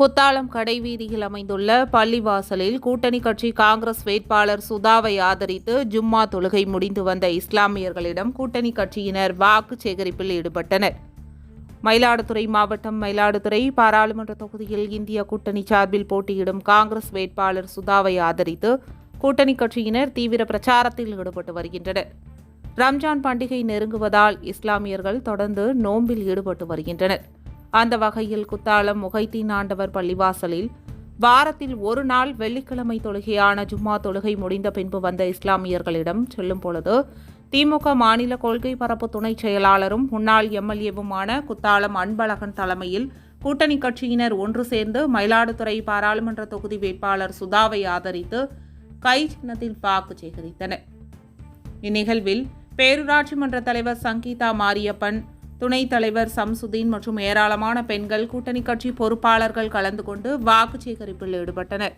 குத்தாலம் கடைவீதியில் அமைந்துள்ள பள்ளிவாசலில் கூட்டணி கட்சி காங்கிரஸ் வேட்பாளர் சுதாவை ஆதரித்து ஜும்மா தொழுகை முடிந்து வந்த இஸ்லாமியர்களிடம் கூட்டணி கட்சியினர் வாக்கு சேகரிப்பில் ஈடுபட்டனர். மயிலாடுதுறை மாவட்டம் மயிலாடுதுறை பாராளுமன்ற தொகுதியில் இந்திய கூட்டணி சார்பில் போட்டியிடும் காங்கிரஸ் வேட்பாளர் சுதாவை ஆதரித்து கூட்டணி கட்சியினர் தீவிர பிரச்சாரத்தில் ஈடுபட்டு வருகின்றனர். ரம்ஜான் பண்டிகை நெருங்குவதால் இஸ்லாமியர்கள் தொடர்ந்து நோம்பில் ஈடுபட்டு வருகின்றனர். அந்த வகையில் குத்தாலம் முகைத்தீன் ஆண்டவர் பள்ளிவாசலில் வாரத்தில் ஒரு நாள் வெள்ளிக்கிழமை தொழுகையான ஜும்மா தொழுகை முடிந்த பின்பு வந்த இஸ்லாமியர்களிடம் செல்லும் பொழுது திமுக மாநில கொள்கை பரப்பு துணைச் செயலாளரும் முன்னாள் எம்எல்ஏவுமான குத்தாலம் அன்பழகன் தலைமையில் கூட்டணி கட்சியினர் ஒன்று சேர்ந்து மயிலாடுதுறை பாராளுமன்ற தொகுதி வேட்பாளர் சுதாவை ஆதரித்து கை சின்னத்தில் வாக்கு சேகரித்தனர். இந்நிகழ்வில் பேரூராட்சி மன்ற தலைவர் சங்கீதா மாரியப்பன் துணைத் தலைவர் சம்சுதீன் மற்றும் ஏராளமான பெண்கள் கூட்டணி கட்சி பொறுப்பாளர்கள் கலந்து கொண்டு வாக்கு சேகரிப்பில் ஈடுபட்டனர்.